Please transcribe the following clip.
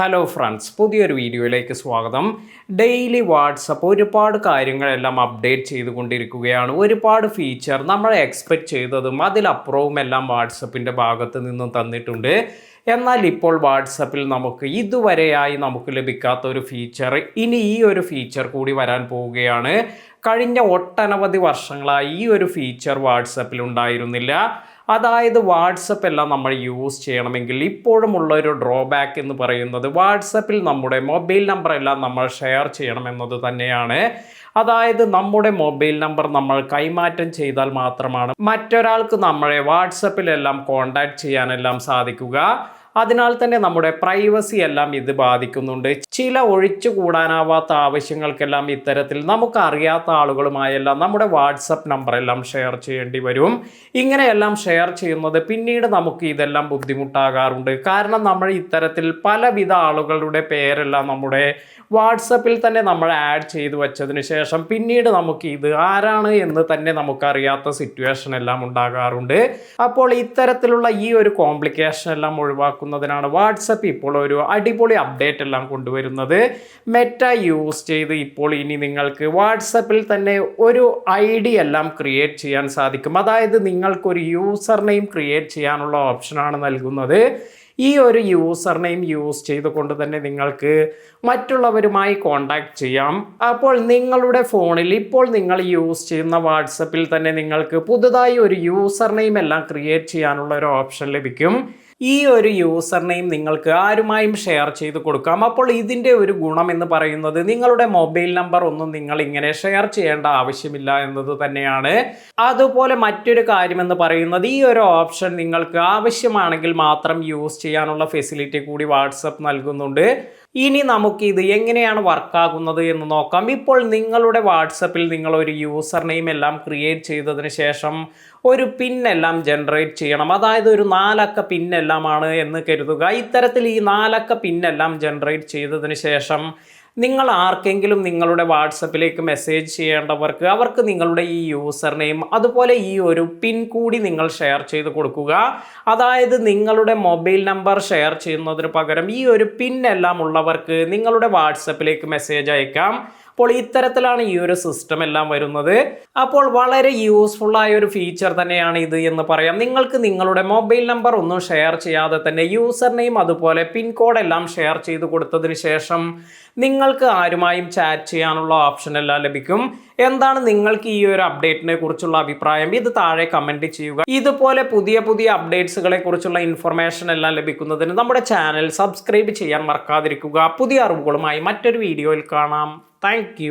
Hello friends പുതിയൊരു വീഡിയോയിലേക്ക് സ്വാഗതം. ഡെയിലി വാട്സപ്പ് ഒരുപാട് കാര്യങ്ങളെല്ലാം അപ്ഡേറ്റ് ചെയ്തുകൊണ്ടിരിക്കുകയാണ്. ഒരുപാട് ഫീച്ചർ നമ്മൾ എക്സ്പെക്റ്റ് ചെയ്തതും അതിലപ്പുറവും എല്ലാം വാട്സപ്പിന്റെ ഭാഗത്ത് നിന്നും തന്നിട്ടുണ്ട്. എന്നാൽ ഇപ്പോൾ വാട്സപ്പിൽ നമുക്ക് ഇതുവരെയായി നമുക്ക് ലഭിക്കാത്ത ഒരു ഫീച്ചർ ഇനി ഈ ഒരു ഫീച്ചർ കൂടി വരാൻ പോവുകയാണ്. കഴിഞ്ഞ ഒട്ടനവധി വർഷങ്ങളായി ഈ ഒരു ഫീച്ചർ വാട്സപ്പിൽ ഉണ്ടായിരുന്നില്ല. അതായത് വാട്സപ്പ് എല്ലാം നമ്മൾ യൂസ് ചെയ്യണമെങ്കിൽ ഇപ്പോഴുമുള്ള ഒരു ഡ്രോബാക്ക് എന്ന് പറയുന്നത് വാട്സപ്പിൽ നമ്മുടെ മൊബൈൽ നമ്പർ എല്ലാം നമ്മൾ ഷെയർ ചെയ്യണം ചെയ്യണമെന്നത് തന്നെയാണ്. അതായത് നമ്മുടെ മൊബൈൽ നമ്പർ നമ്മൾ കൈമാറ്റം ചെയ്താൽ മാത്രമാണ് മറ്റൊരാൾക്ക് നമ്മളെ വാട്സപ്പിലെല്ലാം കോണ്ടാക്ട് ചെയ്യാനെല്ലാം സാധിക്കുക. അതിനാൽ തന്നെ നമ്മുടെ പ്രൈവസി എല്ലാം ഇത് ബാധിക്കുന്നുണ്ട്. ചില ഒഴിച്ചുകൂടാനാവാത്ത ആവശ്യങ്ങൾക്കെല്ലാം ഇത്തരത്തിൽ നമുക്ക് അറിയാത്ത ആളുകളുമായെല്ലാം നമ്മുടെ വാട്സപ്പ് നമ്പർ എല്ലാം ഷെയർ ചെയ്യേണ്ടി വരും. ഇങ്ങനെയെല്ലാം ഷെയർ ചെയ്യുന്നത് പിന്നീട് നമുക്ക് ഇതെല്ലാം ബുദ്ധിമുട്ടാകാറുണ്ട്. കാരണം നമ്മൾ ഇത്തരത്തിൽ പലവിധ ആളുകളുടെ പേരെല്ലാം നമ്മുടെ വാട്സപ്പിൽ തന്നെ നമ്മൾ ആഡ് ചെയ്തു വെച്ചതിന് ശേഷം പിന്നീട് നമുക്ക് ഇത് ആരാണ് എന്ന് തന്നെ നമുക്കറിയാത്ത സിറ്റുവേഷൻ എല്ലാം ഉണ്ടാകാറുണ്ട്. അപ്പോൾ ഇത്തരത്തിലുള്ള ഈ ഒരു കോംപ്ലിക്കേഷൻ എല്ലാം ഒഴിവാക്കുന്നതിനാണ് വാട്സപ്പ് ഇപ്പോൾ ഒരു അടിപൊളി അപ്ഡേറ്റ് എല്ലാം കൊണ്ടുവരുന്നത്. മെറ്റ യൂസ് ചെയ്ത് ഇപ്പോൾ ഇനി നിങ്ങൾക്ക് വാട്സപ്പിൽ തന്നെ ഒരു ഐ ഡി എല്ലാം ക്രിയേറ്റ് ചെയ്യാൻ സാധിക്കും. അതായത് നിങ്ങൾക്കൊരു യൂസർ നെയിം ക്രിയേറ്റ് ചെയ്യാനുള്ള ഓപ്ഷനാണ് നൽകുന്നത്. ഈ ഒരു യൂസർ നെയിം യൂസ് ചെയ്തുകൊണ്ട് തന്നെ നിങ്ങൾക്ക് മറ്റുള്ളവരുമായി കോണ്ടാക്ട് ചെയ്യാം. അപ്പോൾ നിങ്ങളുടെ ഫോണിൽ ഇപ്പോൾ നിങ്ങൾ യൂസ് ചെയ്യുന്ന വാട്സപ്പിൽ തന്നെ നിങ്ങൾക്ക് പുതുതായി ഒരു യൂസർ നെയിം എല്ലാം ക്രിയേറ്റ് ചെയ്യാനുള്ള ഒരു ഓപ്ഷൻ ലഭിക്കും. ഈ ഒരു യൂസർ നെയിം നിങ്ങൾക്ക് ആരുമായും ഷെയർ ചെയ്ത് കൊടുക്കാം. അപ്പോൾ ഇതിന്റെ ഒരു ഗുണം എന്ന് പറയുന്നത് നിങ്ങളുടെ മൊബൈൽ നമ്പർ ഒന്നും നിങ്ങൾ ഇങ്ങനെ ഷെയർ ചെയ്യേണ്ട ആവശ്യമില്ല എന്നത് തന്നെയാണ്. അതുപോലെ മറ്റൊരു കാര്യമെന്ന് പറയുന്നത് ഈ ഒരു ഓപ്ഷൻ നിങ്ങൾക്ക് ആവശ്യമാണെങ്കിൽ മാത്രം യൂസ് ചെയ്യാനുള്ള ഫെസിലിറ്റി കൂടി വാട്സപ്പ് നൽകുന്നുണ്ട്. ഇനി നമുക്ക് ഇത് എങ്ങനെയാണ് വർക്കാകുന്നത് എന്ന് നോക്കാം. ഇപ്പോൾ നിങ്ങളുടെ വാട്സപ്പിൽ നിങ്ങൾ ഒരു യൂസർ നെയിം എല്ലാം ക്രിയേറ്റ് ചെയ്തതിന് ശേഷം ഒരു പിൻ എല്ലാം ജനറേറ്റ് ചെയ്യണം. അതായത് ഒരു നാലക്ക പിൻ എല്ലാമാണ് എന്ന് കരുതുക. ഇത്തരത്തിൽ ഈ നാലക്ക പിൻ എല്ലാം ജനറേറ്റ് ചെയ്തതിന് ശേഷം നിങ്ങൾ ആർക്കെങ്കിലും നിങ്ങളുടെ വാട്സപ്പിലേക്ക് മെസ്സേജ് ചെയ്യേണ്ടവർക്ക് അവർക്ക് നിങ്ങളുടെ ഈ യൂസർ നെയിം അതുപോലെ ഈ ഒരു പിൻ കൂടി നിങ്ങൾ ഷെയർ ചെയ്ത് കൊടുക്കുക. അതായത് നിങ്ങളുടെ മൊബൈൽ നമ്പർ ഷെയർ ചെയ്യുന്നതിന് പകരം ഈ ഒരു പിൻ എല്ലാം ഉള്ളവർക്ക് നിങ്ങളുടെ വാട്സപ്പിലേക്ക് മെസ്സേജ് അയക്കാം. അപ്പോൾ ഇത്തരത്തിലാണ് ഈ ഒരു സിസ്റ്റം എല്ലാം വരുന്നത്. അപ്പോൾ വളരെ യൂസ്ഫുൾ ആയ ഒരു ഫീച്ചർ തന്നെയാണ് ഇത് എന്ന് പറയാം. നിങ്ങൾക്ക് നിങ്ങളുടെ മൊബൈൽ നമ്പർ ഒന്നും ഷെയർ ചെയ്യാതെ തന്നെ യൂസർ നെയിം അതുപോലെ പിൻകോഡ് എല്ലാം ഷെയർ ചെയ്ത് കൊടുത്തതിന് ശേഷം നിങ്ങൾക്ക് ആരുമായും ചാറ്റ് ചെയ്യാനുള്ള ഓപ്ഷൻ എല്ലാം ലഭിക്കും. എന്താണ് നിങ്ങൾക്ക് ഈ ഒരു അപ്ഡേറ്റിനെ കുറിച്ചുള്ള അഭിപ്രായം? ഇത് താഴെ കമന്റ് ചെയ്യുക. ഇതുപോലെ പുതിയ പുതിയ അപ്ഡേറ്റ്സുകളെ കുറിച്ചുള്ള ഇൻഫർമേഷൻ എല്ലാം ലഭിക്കുന്നതിന് നമ്മുടെ ചാനൽ സബ്സ്ക്രൈബ് ചെയ്യാൻ മറക്കാതിരിക്കുക. പുതിയ അറിവുകളുമായി മറ്റൊരു വീഡിയോയിൽ കാണാം. താങ്ക്.